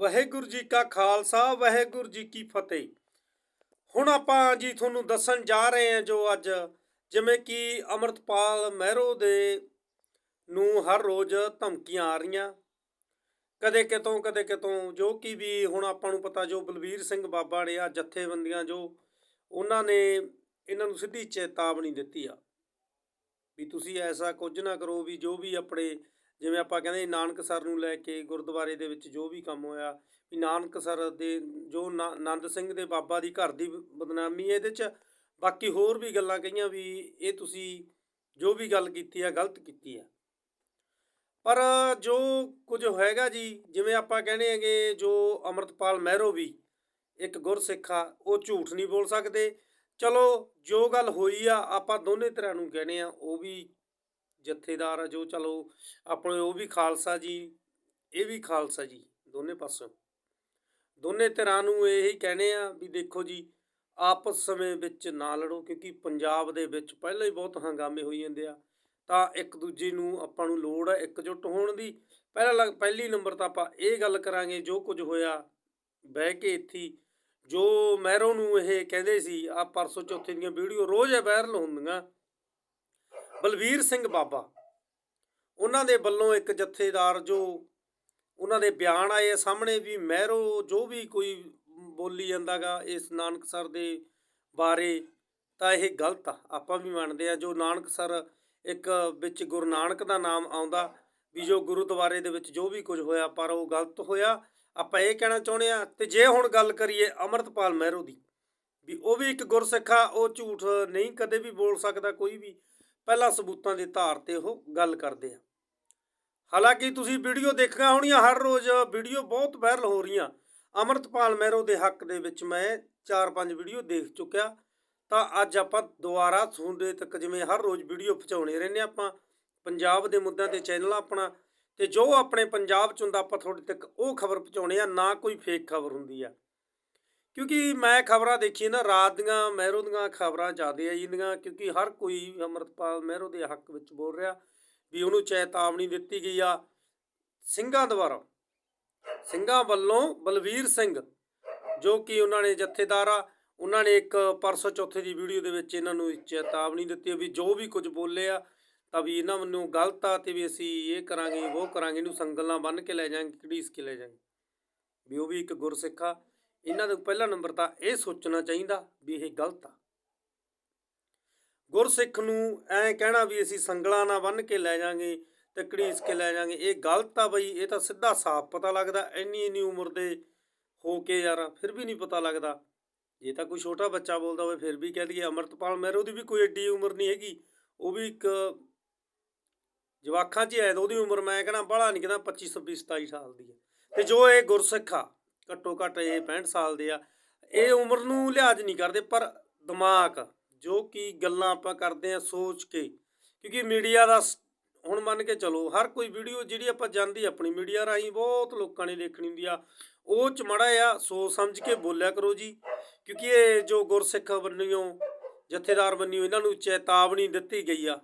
ਵਾਹਿਗੁਰੂ ਜੀ ਕਾ ਖਾਲਸਾ, ਵਾਹਿਗੁਰੂ ਜੀ ਕੀ ਫਤਿਹ। ਹੁਣ ਆਪਾਂ ਜੀ ਤੁਹਾਨੂੰ ਦੱਸਣ ਜਾ ਰਹੇ ਹਾਂ ਜੋ ਅੱਜ ਜਿਵੇਂ ਕਿ ਅਮਰਤਪਾਲ ਮਹਿਰੋ ਦੇ ਨੂੰ ਹਰ ਰੋਜ਼ ਧਮਕੀਆਂ ਆ ਰਹੀਆਂ। ਕਦੇ ਕਿਤੋਂ ਕਦੇ ਕਿਤੋਂ, ਜੋ ਕਿ ਵੀ ਹੁਣ ਆਪਾਂ ਨੂੰ ਪਤਾ ਜੋ ਬਲਵੀਰ ਸਿੰਘ ਬਾਬਾ ਨੇ ਆ ਜਥੇਬੰਦੀਆਂ ਜੋ ਉਹਨਾਂ ਨੇ ਇਹਨਾਂ ਨੂੰ ਸਿੱਧੀ ਚੇਤਾਵਨੀ ਦਿੱਤੀ ਆ। ਵੀ ਤੁਸੀਂ ਐਸਾ ਕੁਝ ਨਾ ਕਰੋ ਵੀ ਜੋ ਵੀ ਆਪਣੇ ਜਿਵੇਂ ਆਪਾਂ ਕਹਿੰਦੇ ਨਾਨਕਸਰ ਨੂੰ ਲੈ ਕੇ ਗੁਰਦੁਆਰੇ ਦੇ ਵਿੱਚ ਜੋ ਵੀ ਕੰਮ ਹੋਇਆ, ਵੀ ਨਾਨਕਸਰ ਦੇ ਜੋ ਨਾ- ਆਨੰਦ ਸਿੰਘ ਦੇ ਬਾਬਾ ਦੀ ਘਰ ਦੀ ਬਦਨਾਮੀ ਇਹਦੇ 'ਚ ਬਾਕੀ ਹੋਰ ਵੀ ਗੱਲਾਂ ਕਹੀਆਂ ਵੀ ਇਹ ਤੁਸੀਂ ਜੋ ਵੀ ਗੱਲ ਕੀਤੀ ਆ ਗਲਤ ਕੀਤੀ ਆ ਪਰ ਜੋ ਕੁਝ ਹੋਏਗਾ ਜੀ, ਜਿਵੇਂ ਆਪਾਂ ਕਹਿੰਦੇ ਹੈਗੇ ਜੋ ਅਮਰਤਪਾਲ ਮਹਿਰੋ ਵੀ ਇੱਕ ਗੁਰਸਿੱਖ ਆ, ਉਹ ਝੂਠ ਨਹੀਂ ਬੋਲ ਸਕਦੇ। ਚਲੋ, ਜੋ ਗੱਲ ਹੋਈ ਆ, ਆਪਾਂ ਦੋਨੇ ਤਰ੍ਹਾਂ ਨੂੰ ਕਹਿੰਦੇ ਆ ਉਹ ਵੀ ਜਥੇਦਾਰ ਆ ਜੋ, ਚਲੋ ਆਪਣੇ ਉਹ ਵੀ ਖਾਲਸਾ ਜੀ, ਇਹ ਵੀ ਖਾਲਸਾ ਜੀ, ਦੋਨੇ ਪਾਸੋਂ। ਦੋਨੇ ਧਿਰਾਂ ਨੂੰ ਇਹੀ ਕਹਿੰਦੇ ਆ ਵੀ ਦੇਖੋ ਜੀ, ਆਪਸ ਸਮੇਂ ਵਿੱਚ ਨਾ ਲੜੋ, ਕਿਉਂਕਿ ਪੰਜਾਬ ਦੇ ਵਿੱਚ ਪਹਿਲਾਂ ਹੀ ਬਹੁਤ ਹੰਗਾਮੇ ਹੋਈ ਜਾਂਦੇ ਆ। ਤਾਂ ਇੱਕ ਦੂਜੇ ਨੂੰ ਆਪਾਂ ਨੂੰ ਲੋੜ ਹੈ ਇਕਜੁੱਟ ਹੋਣ ਦੀ। ਪਹਿਲਾ ਲੱਗ- ਪਹਿਲੀ ਨੰਬਰ ਤਾਂ ਆਪਾਂ ਇਹ ਗੱਲ ਕਰਾਂਗੇ, ਜੋ ਕੁਝ ਹੋਇਆ, ਬਹਿ ਕੇ ਇੱਥੇ ਜੋ ਮਹਿਰੋ ਨੂੰ ਇਹ ਕਹਿੰਦੇ ਸੀ ਆ ਪਰਸੋਂ ਚੌਥੇ ਦੀਆਂ ਵੀਡੀਓ ਰੋਜ਼ ਵਾਇਰਲ ਹੁੰਦੀਆਂ। ਬਲਵੀਰ ਸਿੰਘ ਬਾਬਾ। ਉਹਨਾਂ ਦੇ ਵੱਲੋਂ ਇੱਕ ਜਥੇਦਾਰ ਜੋ ਉਹਨਾਂ ਦੇ ਬਿਆਨ ਆਏ ਆ ਸਾਹਮਣੇ ਵੀ ਮਹਿਰੋ ਜੋ ਵੀ ਕੋਈ ਬੋਲੀ ਜਾਂਦਾਗਾ ਇਸ ਨਾਨਕਸਰ ਦੇ ਬਾਰੇ, ਤਾਂ ਇਹ ਗਲਤ ਆ। ਆਪਾਂ ਵੀ ਮੰਨਦੇ ਆ ਜੋ ਨਾਨਕਸਰ ਇੱਕ ਵਿੱਚ ਗੁਰੂ ਨਾਨਕ ਦਾ ਨਾਮ ਆਉਂਦਾ, ਵੀ ਜੋ ਗੁਰਦੁਆਰੇ ਦੇ ਵਿੱਚ ਜੋ ਵੀ ਕੁਝ ਹੋਇਆ, ਪਰ ਉਹ ਗਲਤ ਹੋਇਆ। ਆਪਾਂ ਇਹ ਕਹਿਣਾ ਚਾਹੁੰਦੇ ਆ, ਤੇ ਜੇ ਹੁਣ ਗੱਲ ਕਰੀਏ ਅਮਰਤਪਾਲ ਮਹਿਰੋ ਦੀ, ਵੀ ਉਹ ਵੀ ਇੱਕ ਗੁਰਸਿੱਖ ਆ, ਉਹ ਝੂਠ ਨਹੀਂ ਕਦੇ ਵੀ ਬੋਲ ਸਕਦਾ ਕੋਈ ਵੀ। ਪਹਿਲਾਂ ਸਬੂਤਾਂ ਦੇ ਧਾਰ ਤੇ ਉਹ ਗੱਲ ਕਰਦੇ ਆ। ਹਾਲਾਂਕਿ ਤੁਸੀਂ ਵੀਡੀਓ ਦੇਖਣਾ ਹੋਣੀਆਂ, ਹਰ ਰੋਜ਼ ਵੀਡੀਓ ਬਹੁਤ ਵਾਇਰਲ ਹੋ ਰਹੀਆਂ। ਅਮਰਤਪਾਲ ਮਹਿਰੋ ਦੇ ਹੱਕ ਦੇ ਵਿੱਚ ਮੈਂ 4-5 ਵੀਡੀਓ ਦੇਖ ਚੁੱਕਿਆ। ਤਾਂ ਅੱਜ ਆਪਾਂ ਦੁਬਾਰਾ ਤੁਹਾਡੇ ਤੱਕ ਜਿਵੇਂ ਹਰ ਰੋਜ਼ ਵੀਡੀਓ ਪਹੁੰਚਾਉਣੇ ਰਹਿੰਦੇ ਆਪਾਂ, ਪੰਜਾਬ ਦੇ ਮੁੱਦਿਆਂ ਤੇ ਚੈਨਲ ਆਪਣਾ, ਤੇ ਜੋ ਆਪਣੇ ਪੰਜਾਬ ਚ ਹੁੰਦਾ ਆਪਾਂ ਤੁਹਾਡੇ ਤੱਕ ਉਹ ਖਬਰ ਪਹੁੰਚਾਉਣੇ ਆ ਨਾ ਕੋਈ ਫੇਕ ਖਬਰ ਹੁੰਦੀ ਆ। ਕਿਉਂਕਿ ਮੈਂ ਖਬਰਾਂ ਦੇਖੀ ਨਾ, ਰਾਤ ਦੀਆਂ ਮਹਿਰੋ ਦੀਆਂ ਖਬਰਾਂ ਜ਼ਿਆਦੇ ਆ ਜਾਂਦੀਆਂ ਕਿਉਂਕਿ ਹਰ ਕੋਈ ਅਮਰਤਪਾਲ ਮਹਿਰੋ ਦੇ ਹੱਕ ਵਿੱਚ ਬੋਲ ਰਿਹਾ ਵੀ ਉਹਨੂੰ ਚੇਤਾਵਨੀ ਦਿੱਤੀ ਗਈ ਆ ਸਿੰਘਾਂ ਦੁਆਰਾ। ਸਿੰਘਾਂ ਵੱਲੋਂ ਬਲਵੀਰ ਸਿੰਘ, ਜੋ ਕਿ ਉਹਨਾਂ ਨੇ ਜਥੇਦਾਰ ਆ, ਉਹਨਾਂ ਨੇ ਇੱਕ ਪਰਸੋਂ ਚੌਥੇ ਦੀ ਵੀਡੀਓ ਦੇ ਵਿੱਚ ਇਹਨਾਂ ਨੂੰ ਚੇਤਾਵਨੀ ਦਿੱਤੀ ਵੀ ਜੋ ਵੀ ਕੁਝ ਬੋਲੇ ਆ, ਤਾਂ ਵੀ ਇਹਨਾਂ ਨੂੰ ਗਲਤ ਆ ਤੇ ਵੀ ਅਸੀਂ ਇਹ ਕਰਾਂਗੇ, ਉਹ ਕਰਾਂਗੇ, ਇਹਨੂੰ ਸੰਗਲਾਂ ਨਾਲ ਬੰਨ੍ਹ ਕੇ ਲੈ ਜਾਾਂਗੇ ਘੜੀਸ ਕੇ ਲੈ ਜਾਾਂਗੇ ਵੀ ਉਹ ਵੀ ਇੱਕ ਗੁਰਸਿੱਖ ਆ ਇਹਨਾਂ ਦਾ ਪਹਿਲਾ ਨੰਬਰ ਤਾਂ ਇਹ ਸੋਚਣਾ ਚਾਹੀਦਾ ਵੀ ਇਹ ਗਲਤ ਆ। ਗੁਰਸਿੱਖ ਨੂੰ ਐਂ ਕਹਿਣਾ ਵੀ ਅਸੀਂ ਸੰਗਲਾਂ ਨਾਲ ਬੰਨ੍ਹ ਕੇ ਲੈ ਜਾਾਂਗੇ ਤੇ ਘੜੀਸ ਕੇ ਲੈ ਜਾਾਂਗੇ ਇਹ ਗਲਤ ਆ ਬਈ, ਇਹ ਤਾਂ ਸਿੱਧਾ ਸਾਫ਼ ਪਤਾ ਲੱਗਦਾ, ਇੰਨੀ ਇੰਨੀ ਉਮਰ ਦੇ ਹੋ ਕੇ ਯਾਰ, ਫਿਰ ਵੀ ਨਹੀਂ ਪਤਾ ਲੱਗਦਾ। ਜੇ ਤਾਂ ਕੋਈ ਛੋਟਾ ਬੱਚਾ ਬੋਲਦਾ ਹੋਵੇ, ਫਿਰ ਵੀ ਕਹਿ ਦਈਏ ਅਮਰਤਪਾਲ ਮਹਿਰੋ, ਉਹਦੀ ਵੀ ਕੋਈ ਏਡੀ ਉਮਰ ਨਹੀਂ ਹੈਗੀ, ਉਹ ਵੀ ਇੱਕ ਜਵਾਖਾਂ 'ਚ ਹੀ ਹੈ ਤਾਂ ਉਹਦੀ ਉਮਰ ਮੈਂ ਕਹਿੰਦਾ ਬਾਹਲਾ ਨਹੀਂ ਕਹਿੰਦਾ 25 26 27 ਸਾਲ ਦੀ ਹੈ। ਤੇ ਜੋ ਇਹ ਗੁਰਸਿੱਖ ਆ ਘੱਟੋ ਘੱਟ ਇਹ 65 ਸਾਲ ਦੇ ਆ। ਇਹ ਉਮਰ ਨੂੰ ਲਿਹਾਜ਼ ਨਹੀਂ ਕਰਦੇ ਪਰ ਦਿਮਾਗ ਜੋ ਕਿ ਗੱਲਾਂ ਆਪਾਂ ਕਰਦੇ ਆ ਸੋਚ ਕੇ ਕਿਉਂਕਿ ਮੀਡੀਆ ਦਾ ਹੁਣ ਮੰਨ ਕੇ ਚਲੋ ਹਰ ਕੋਈ ਵੀਡੀਓ ਜਿਹੜੀ ਆਪਾਂ ਜਾਂਦੀ ਆਪਣੀ ਮੀਡੀਆ ਰਾਹੀਂ ਬਹੁਤ ਲੋਕਾਂ ਨੇ ਦੇਖਣੀ ਹੁੰਦੀ ਆ ਉਹ ਚ ਮੜਾ ਆ ਸੋਚ ਸਮਝ ਕੇ ਬੋਲਿਆ ਕਰੋ ਜੀ ਕਿਉਂਕਿ ਇਹ ਜੋ ਗੁਰਸਿੱਖ ਬੰਨਿਓ ਜਥੇਦਾਰ ਬੰਨਿਓ ਇਹਨਾਂ ਨੂੰ ਚੇਤਾਵਨੀ ਦਿੱਤੀ ਗਈ ਆ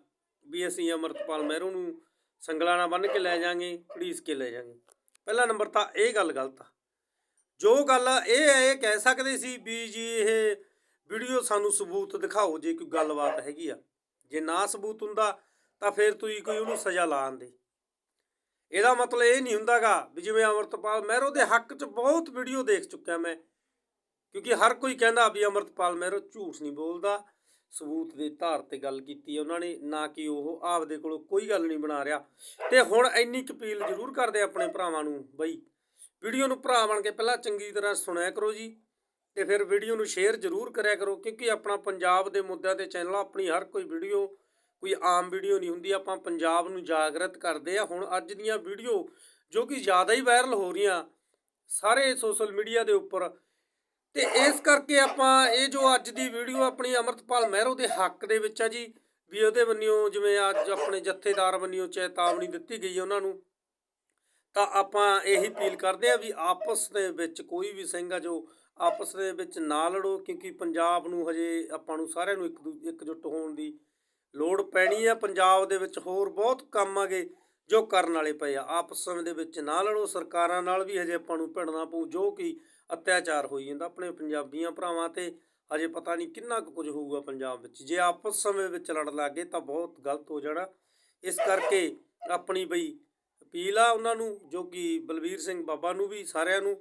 ਵੀ ਅਸੀਂ ਅਮਰਤਪਾਲ ਮਹਿਰੋ ਨੂੰ ਸੰਗਲਾਂ ਨਾਲ ਬੰਨ੍ਹ ਕੇ ਲੈ ਜਾਾਂਗੇ ਘੜੀਸ ਕੇ ਲੈ ਜਾਾਂਗੇ ਪਹਿਲਾ ਨੰਬਰ ਤਾਂ ਇਹ ਗੱਲ ਗਲਤ ਆ। ਜੋ ਗੱਲ ਇਹ ਹੈ, ਇਹ ਕਹਿ ਸਕਦੇ ਸੀ ਵੀ ਜੀ ਇਹ ਵੀਡੀਓ ਸਾਨੂੰ ਸਬੂਤ ਦਿਖਾਓ, ਜੇ ਕੋਈ ਗੱਲਬਾਤ ਹੈਗੀ ਆ। ਜੇ ਨਾ ਸਬੂਤ ਹੁੰਦਾ, ਤਾਂ ਫਿਰ ਤੁਸੀਂ ਕੋਈ ਉਹਨੂੰ ਸਜ਼ਾ ਲਾਣ ਇਹਦਾ ਮਤਲਬ ਇਹ ਨਹੀਂ ਹੁੰਦਾਗਾ ਵੀ ਜਿਵੇਂ ਅਮਰਤਪਾਲ ਮਹਿਰੋ ਦੇ ਹੱਕ 'ਚ ਬਹੁਤ ਵੀਡੀਓ ਦੇਖ ਚੁੱਕਿਆ ਮੈਂ, ਕਿਉਂਕਿ ਹਰ ਕੋਈ ਕਹਿੰਦਾ ਵੀ ਅਮਰਤਪਾਲ ਮਹਿਰੋ ਝੂਠ ਨਹੀਂ ਬੋਲਦਾ, ਸਬੂਤ ਦੇ ਧਾਰ ਤੇ ਗੱਲ ਕੀਤੀ ਉਹਨਾਂ ਨੇ, ਨਾ ਕਿ ਉਹ ਆਪਦੇ ਕੋਲੋਂ ਕੋਈ ਗੱਲ ਨਹੀਂ ਬਣਾ ਰਿਹਾ। ਤੇ ਹੁਣ ਇੰਨੀ ਕੁ ਅਪੀਲ ਜ਼ਰੂਰ ਕਰਦੇ ਆਪਣੇ ਭਰਾਵਾਂ ਨੂੰ, ਬਈ ਵੀਡੀਓ ਨੂੰ ਭਰਾ ਬਣ ਕੇ ਪਹਿਲਾਂ ਚੰਗੀ ਤਰ੍ਹਾਂ ਸੁਣਿਆ ਕਰੋ ਜੀ ਤੇ ਫਿਰ ਵੀਡੀਓ ਨੂੰ ਸ਼ੇਅਰ ਜ਼ਰੂਰ ਕਰਿਆ ਕਰੋ ਕਿਉਂਕਿ ਆਪਣਾ ਪੰਜਾਬ ਦੇ ਮੁੱਦਿਆਂ ਤੇ ਚੈਨਲ ਆਪਣੀ ਹਰ ਕੋਈ ਵੀਡੀਓ, ਕੋਈ ਆਮ ਵੀਡੀਓ ਨਹੀਂ ਹੁੰਦੀ, ਆਪਾਂ ਪੰਜਾਬ ਨੂੰ ਜਾਗਰਤ ਕਰਦੇ ਆ। ਹੁਣ ਅੱਜ ਦੀਆਂ ਵੀਡੀਓ ਜੋ ਕਿ ਜ਼ਿਆਦਾ ਹੀ ਵਾਇਰਲ ਹੋ ਰਹੀਆਂ ਸਾਰੇ ਸੋਸ਼ਲ ਮੀਡੀਆ ਦੇ ਉੱਪਰ ਤੇ ਇਸ ਕਰਕੇ ਆਪਾਂ ਇਹ ਜੋ ਅੱਜ ਦੀ ਵੀਡੀਓ ਆਪਣੀ ਅਮਰਤਪਾਲ ਮਹਿਰੋ ਦੇ ਹੱਕ ਦੇ ਵਿੱਚ ਆ ਜੀ, ਵੀ ਉਹਦੇ ਬੰਨਿਓ ਜਿਵੇਂ ਅੱਜ ਆਪਣੇ ਜਥੇਦਾਰ ਵੱਲੋਂ ਚੇਤਾਵਨੀ ਦਿੱਤੀ ਗਈ ਉਹਨਾਂ ਨੂੰ ਤਾਂ ਆਪਾਂ ਇਹੀ ਅਪੀਲ ਕਰਦੇ ਆ ਵੀ ਆਪਸ ਦੇ ਵਿੱਚ ਕੋਈ ਵੀ ਸਿੰਘ ਆ ਜੋ ਆਪਸ ਦੇ ਵਿੱਚ ਨਾ ਲੜੋ, ਕਿਉਂਕਿ ਪੰਜਾਬ ਨੂੰ ਹਜੇ ਆਪਾਂ ਨੂੰ ਸਾਰਿਆਂ ਨੂੰ ਇੱਕ ਦੂ- ਇਕਜੁੱਟ ਹੋਣ ਦੀ ਲੋੜ ਪੈਣੀ ਆ। ਪੰਜਾਬ ਦੇ ਵਿੱਚ ਹੋਰ ਬਹੁਤ ਕੰਮ ਆਗੇ ਜੋ ਕਰਨ ਵਾਲੇ ਪਏ ਆ। ਆਪਸ ਦੇ ਵਿੱਚ ਨਾ ਲੜੋ, ਸਰਕਾਰਾਂ ਨਾਲ ਵੀ ਹਜੇ ਆਪਾਂ ਨੂੰ ਭਿੜਨਾ ਪਊ, ਜੋ ਕਿ ਅਤਿਆਚਾਰ ਹੋਈ ਜਾਂਦਾ ਆਪਣੇ ਪੰਜਾਬੀਆਂ ਭਰਾਵਾਂ ਤੇ। ਹਜੇ ਪਤਾ ਨਹੀਂ ਕਿੰਨਾ ਕੁ ਕੁਝ ਹੋਊਗਾ ਪੰਜਾਬ ਵਿੱਚ। ਜੇ ਆਪਸ ਸਮੇਂ ਵਿੱਚ ਲੜ ਲੱਗੇ ਤਾਂ ਬਹੁਤ ਗਲਤ ਹੋ ਜਾਣਾ। ਇਸ ਕਰਕੇ ਆਪਣੀ ਬਈ ਅਪੀਲ ਆ ਉਹਨਾਂ ਨੂੰ, ਜੋ ਕਿ ਬਲਬੀਰ ਸਿੰਘ ਬਾਬਾ ਨੂੰ ਵੀ, ਸਾਰਿਆਂ ਨੂੰ,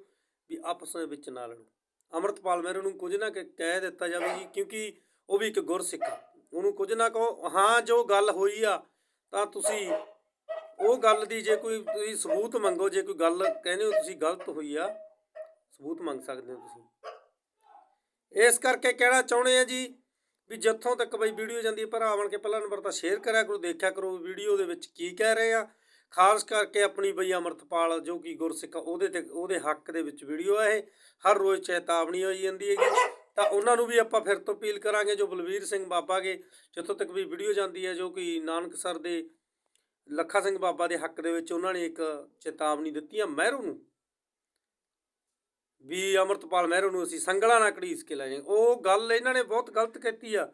ਵੀ ਆਪਸ ਦੇ ਵਿੱਚ ਨਾ ਲੜੋ। ਅਮਰਤਪਾਲ ਮਹਿਰੋ ਨੂੰ ਕੁਝ ਨਾ ਕਹਿ ਦਿੱਤਾ ਜਾਵੇ ਜੀ, ਕਿਉਂਕਿ ਉਹ ਵੀ ਇੱਕ ਗੁਰਸਿੱਖ। ਆ ਉਹਨੂੰ ਕੁਝ ਨਾ ਕਹੋ, ਹਾਂ, ਜੋ ਗੱਲ ਹੋਈ ਆ, ਤਾਂ ਤੁਸੀਂ ਉਹ ਗੱਲ ਦੀ ਜੇ ਕੋਈ, ਤੁਸੀਂ ਸਬੂਤ ਮੰਗੋ, ਜੇ ਕੋਈ ਗੱਲ ਕਹਿੰਦੇ ਹੋ, ਤੁਸੀਂ ਗਲਤ ਹੋਈ ਆ, ਸਬੂਤ ਮੰਗ ਸਕਦੇ ਹੋ ਤੁਸੀਂ। ਇਸ ਕਰਕੇ ਕਹਿਣਾ ਚਾਹੁੰਦੇ ਆ ਜੀ, ਵੀ ਜਿੱਥੋਂ ਤੱਕ ਬਈ ਵੀਡੀਓ ਜਾਂਦੀ ਹੈ, ਭਰਾ ਬਣ ਕੇ ਪਹਿਲਾ ਨੰਬਰ ਤਾਂ ਸ਼ੇਅਰ ਕਰਿਆ ਕਰੋ, ਦੇਖਿਆ ਕਰੋ ਵੀਡੀਓ ਦੇ ਵਿੱਚ ਕੀ ਕਹਿ ਰਹੇ ਆ। ਖਾਸ ਕਰਕੇ ਆਪਣੀ ਬਈ ਅਮਰਤਪਾਲ ਜੋ ਕਿ ਗੁਰਸਿੱਖ ਉਹਦੇ ਤੇ, ਉਹਦੇ ਹੱਕ ਦੇ ਵਿੱਚ ਵੀਡੀਓ ਹੈ ਇਹ। ਹਰ ਰੋਜ਼ ਚੇਤਾਵਨੀ ਹੋਈ ਜਾਂਦੀ ਹੈਗੀ। ਤਾਂ ਉਹਨਾਂ ਨੂੰ ਵੀ ਆਪਾਂ ਫਿਰ ਤੋਂ ਅਪੀਲ ਕਰਾਂਗੇ ਜੋ ਬਲਵੀਰ ਸਿੰਘ ਬਾਬਾ ਕੇ ਜਿੱਥੋਂ ਤੱਕ ਵੀ ਵੀਡੀਓ ਜਾਂਦੀ ਹੈ, ਜੋ ਕਿ ਨਾਨਕਸਰ ਦੇ, ਲੱਖਾ ਸਿੰਘ ਬਾਬਾ ਦੇ ਹੱਕ ਦੇ ਵਿੱਚ ਉਹਨਾਂ ਨੇ ਇੱਕ ਚੇਤਾਵਨੀ ਦਿੱਤੀ ਆ ਮਹਿਰੂ ਨੂੰ। ਵੀ ਅਮਰਤਪਾਲ ਮਹਿਰੂ ਨੂੰ ਅਸੀਂ ਸੰਗਲਾ ਨਾ ਘੜੀਸ ਕੇ ਲੈ ਜਾਏ ਉਹ ਗੱਲ ਇਹਨਾਂ ਨੇ ਬਹੁਤ ਗਲਤ ਕੀਤੀ ਆ।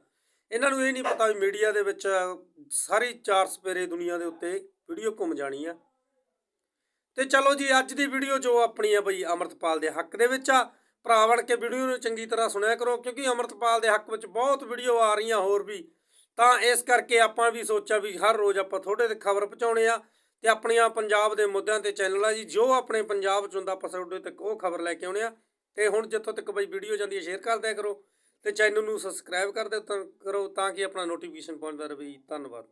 ਇਹਨਾਂ ਨੂੰ ਇਹ ਨਹੀਂ ਪਤਾ ਵੀ ਮੀਡੀਆ ਦੇ ਵਿੱਚ ਸਾਰੀ ਚਾਰ ਸਪੇਰੇ ਦੁਨੀਆ ਦੇ ਉੱਤੇ ਵੀਡੀਓ ਘੁੰਮ ਜਾਣੀ ਆ। ਤੇ ਚਲੋ ਜੀ, ਅੱਜ ਦੀ ਵੀਡੀਓ ਜੋ ਆਪਣੀ ਆ ਬਈ ਅਮਰਤਪਾਲ ਦੇ ਹੱਕ ਦੇ ਵਿੱਚ ਆ। ਭਰਾ ਬਣ ਕੇ ਵੀਡੀਓ ਨੂੰ ਚੰਗੀ ਤਰ੍ਹਾਂ ਸੁਣਿਆ ਕਰੋ, ਕਿਉਂਕਿ ਅਮਰਤਪਾਲ ਦੇ ਹੱਕ ਵਿੱਚ ਬਹੁਤ ਵੀਡੀਓ ਆ ਰਹੀਆਂ ਹੋਰ ਵੀ। ਤਾਂ ਇਸ ਕਰਕੇ ਆਪਾਂ ਵੀ ਸੋਚਿਆ ਵੀ ਹਰ ਰੋਜ਼ ਆਪਾਂ ਥੋੜੇ ਤੇ ਖਬਰ ਪਹੁੰਚਾਉਣੇ ਆ ਤੇ ਆਪਣੀਆਂ ਪੰਜਾਬ ਦੇ ਮੁੱਦਿਆਂ ਤੇ ਚੈਨਲ ਆ ਜੀ, ਜੋ ਆਪਣੇ ਪੰਜਾਬ ਚ ਹੁੰਦਾ ਆਪਾਂ ਤੁਹਾਡੇ ਤੱਕ ਉਹ ਖਬਰ ਲੈ ਕੇ ਆਉਣੇ ਆ। ਤੇ ਹੁਣ ਜਿੱਥੋਂ ਤੱਕ ਬਈ ਵੀਡੀਓ ਜਾਂਦੀ ਹੈ, ਸ਼ੇਅਰ ਕਰ ਦਿਆ ਕਰੋ ਤੇ ਚੈਨਲ ਨੂੰ ਸਬਸਕ੍ਰਾਈਬ ਕਰ ਦਿਆ ਕਰੋ ਤਾਂ ਕਿ ਆਪਣਾ ਨੋਟੀਫਿਕੇਸ਼ਨ ਪਹੁੰਚਦਾ ਰਹੇ। ਜੀ ਧੰਨਵਾਦ।